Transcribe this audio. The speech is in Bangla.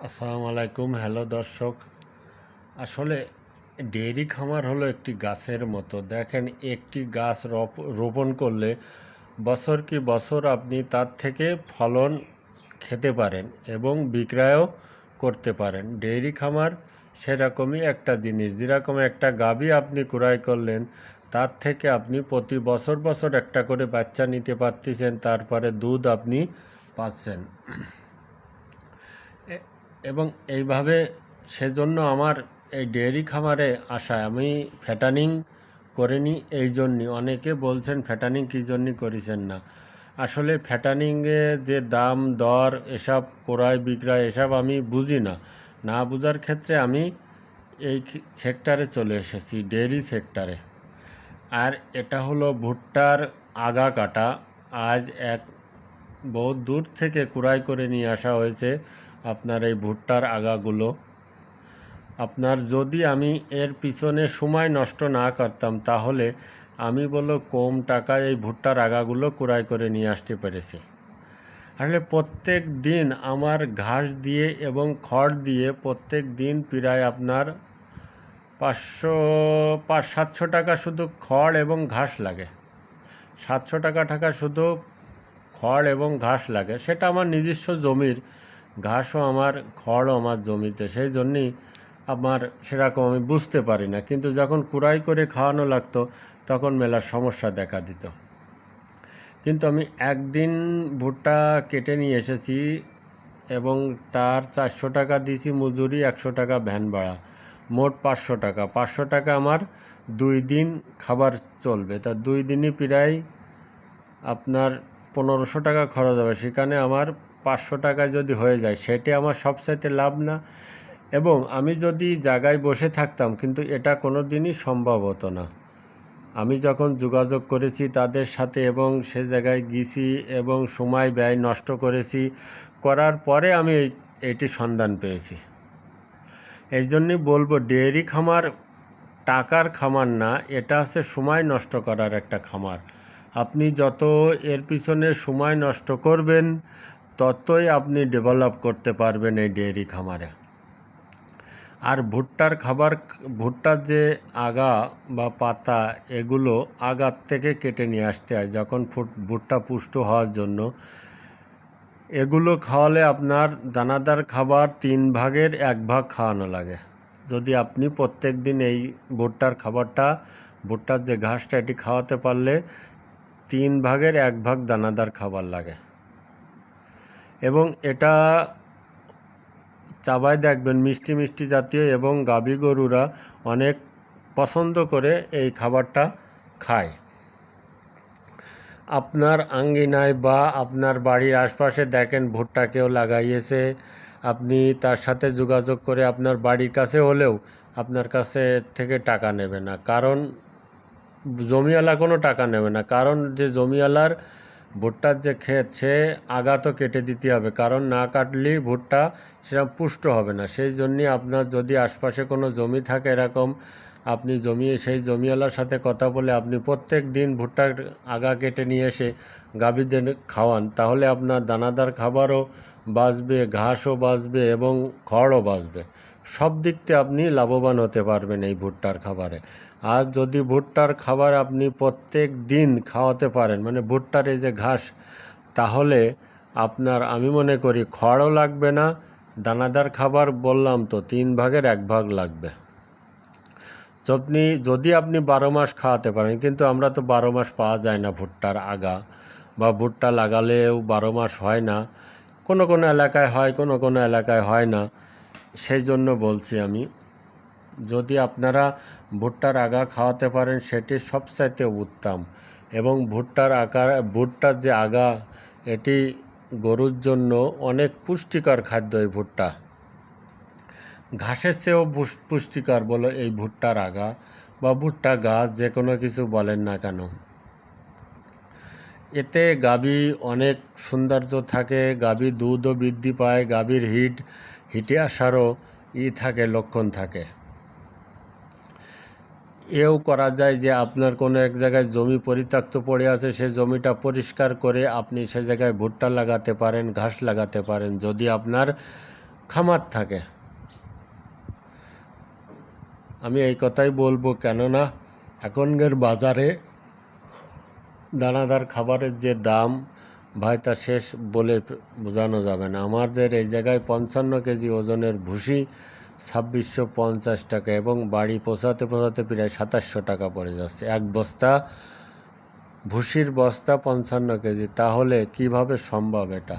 আসসালামু আলাইকুম, হ্যালো দর্শক। আসলে ডেয়ারি খামার হলো একটি গাছের মতো। দেখেন, একটি গাছ রপ- রোপণ করলে বছর কি বছর আপনি তার থেকে ফলন খেতে পারেন এবং বিক্রয়ও করতে পারেন। ডেয়ারি খামার সেরকমই একটা জিনিস। যেরকম একটা গাভী আপনি ক্রয় করলেন, তার থেকে আপনি প্রতি বছর বছর একটা করে বাচ্চা নিতে পারতেছেন, তারপরে দুধ আপনি পাচ্ছেন। এবং এইভাবে সেজন্য আমার এই ডেয়ারি খামারে আসায় আমি ফ্যাটানিং করিনি এই জন্যই অনেকে বলছেন, ফ্যাটানিং কী জন্যই করেছেন না? আসলে ফ্যাটানিংয়ে যে দাম, দর, এসব ক্রয় বিক্রয়, এসব আমি বুঝি না। না বোঝার ক্ষেত্রে আমি এই সেক্টরে চলে এসেছি, ডেয়ারি সেক্টরে। আর এটা হলো ভুট্টার আগা কাটা। আজ এক বহু দূর থেকে কুড়াই করে নিয়ে আসা হয়েছে। আপনার এই ভুট্টার আগাগুলো। আপনার যদি আমি এর পিছনে সময় নষ্ট না করতাম, তাহলে আমি বলো কম টাকায় এই ভুট্টার আগাগুলো কুড়াই করে নিয়ে আসতে পেরেছি। আসলে প্রত্যেক দিন আমার ঘাস দিয়ে এবং খড় দিয়ে প্রত্যেক দিন প্রায় আপনার পাঁচশো, পাঁচ, সাতশো টাকা শুধু খড় এবং ঘাস লাগে। সাতশো টাকা টাকা শুধু খড় এবং ঘাস লাগে। সেটা আমার নিজস্ব জমির ঘাসও আমার, খড়ও আমার জমিতে। সেই জন্যই আমার সেরকম আমি বুঝতে পারি না। কিন্তু যখন কুড়াই করে খাওয়ানো লাগতো, তখন মেলার সমস্যা দেখা দিত। কিন্তু আমি একদিন ভুট্টা কেটে নিয়ে এসেছি এবং তার চারশো টাকা দিয়েছি মজুরি, একশো টাকা ভ্যান ভাড়া। মোট পাঁচশো টাকা। পাঁচশো টাকা আমার দুই দিন খাবার চলবে। তা দুই দিনই প্রায় আপনার পনেরোশো টাকা খরচ হবে। সেখানে আমার পাঁচশো টাকায় যদি হয়ে যায়, সেটি আমার সবচাইতে লাভ না। এবং আমি যদি জায়গায় বসে থাকতাম, কিন্তু এটা কোনো দিনই সম্ভব হতো না। আমি যখন যোগাযোগ করেছি তাদের সাথে এবং সে জায়গায় গেছি এবং সময় ব্যয় নষ্ট করেছি, করার পরে আমি এটি সন্ধান পেয়েছি। এই জন্যই বলব, ডেয়ারি খামার টাকার খামার না, এটা হচ্ছে সময় নষ্ট করার একটা খামার। আপনি যত এর পিছনে সময় নষ্ট করবেন ততই আপনি ডেভেলপ করতে পারবেন এই ডেয়ারি খামারে। আর ভুট্টার খাবার, ভুট্টার যে আগা বা পাতা, এগুলো আগার থেকে কেটে নিয়ে আসতে হয়। যখন ভুট্টা পুষ্ট হওয়ার জন্য এগুলো খাওয়ালে আপনার দানাদার খাবার তিন ভাগের এক ভাগ খাওয়ানো লাগে। যদি আপনি প্রত্যেক দিন এই ভুট্টার খাবারটা, ভুট্টার যে ঘাসটা এটি খাওয়াতে পারলে তিন ভাগের এক ভাগ দানাদার খাবার লাগে। এবং এটা চাবায় দেখবেন মিষ্টি মিষ্টি জাতীয় এবং গাভী গরুরা অনেক পছন্দ করে এই খাবারটা খায়। আপনার আঙ্গিনায় বা আপনার বাড়ির আশপাশে দেখেন ভুট্টা কেউ লাগাইয়েছে, আপনি তার সাথে যোগাযোগ করে আপনার বাড়ির কাছে হলেও আপনার কাছে থেকে টাকা নেবে না। কারণ জমিওয়ালা কোনো টাকা নেবে না। কারণ যে জমিওয়ালার ভুট্টার যে ক্ষেত, সে আগা তো কেটে দিতে হবে। কারণ না কাটলেই ভুট্টা সেরকম পুষ্ট হবে না। সেই জন্যে আপনার যদি আশপাশে কোনো জমি থাকে এরকম, আপনি জমি, সেই জমিওয়ালার সাথে কথা বলে আপনি প্রত্যেক দিন ভুট্টার আগা কেটে নিয়ে এসে গাভীদের খাওয়ান। তাহলে আপনার দানাদার খাবারও বাঁচবে, ঘাসও বাঁচবে এবং খড়ও বাঁচবে। সব দিক থেকে আপনি লাভবান হতে পারবেন এই ভুট্টার খাবারে। আর যদি ভুট্টার খাবার আপনি প্রত্যেক দিন খাওয়াতে পারেন মানে ভুট্টার এই যে ঘাস, তাহলে আপনার আমি মনে করি খড়ও লাগবে না, দানাদার খাবার বললাম তো, তিন ভাগের এক ভাগ লাগবে। আপনি যদি আপনি বারো মাস খাওয়াতে পারেন, কিন্তু আমরা তো বারো মাস পাওয়া যায় না ভুট্টার আগা, বা ভুট্টা লাগালেও বারো মাস হয় না। কোনো কোনো এলাকায় হয়, কোনো কোনো এলাকায় হয় না। সেই জন্য বলছি আমি, যদি আপনারা ভুট্টার আগা খাওয়াতে পারেন, সেটি সবচাইতে উত্তম। এবং ভুট্টার আকার, ভুট্টার যে আগা, এটি গরুর জন্য অনেক পুষ্টিকর খাদ্য এই ভুট্টা। ঘাসের চেয়েও পুষ্টিকর বলো এই ভুট্টার আগা বা ভুট্টা গাছ, যে কোনো কিছু বলেন না কেন। এতে গাভী অনেক সৌন্দর্য থাকে গাভী দুধও বৃদ্ধি পায় গাভীর হিট হিটে আসারও ই থাকে, লক্ষণ থাকে। এও করা যায় যে আপনার কোনো এক জায়গায় জমি পরিত্যক্ত পড়ে আছে, সে জমিটা পরিষ্কার করে আপনি সে জায়গায় ভুট্টা লাগাতে পারেন, ঘাস লাগাতে পারেন, যদি আপনার খামার থাকে। আমি এই কথাই বলব, কেননা এখনকার বাজারে দানাদার খাবারের যে দাম ভাই, তা শেষ বলে বোঝানো যাবে না। আমাদের এই জায়গায় পঞ্চান্ন কেজি ওজনের ভুসি ছাব্বিশশো পঞ্চাশ টাকা এবং বাড়ি পৌঁছাতে পৌঁছাতে প্রায় সাতাশশো টাকা পড়ে যাচ্ছে। এক বস্তা ভুসির বস্তা পঞ্চান্ন কেজি, তাহলে কীভাবে সম্ভব এটা?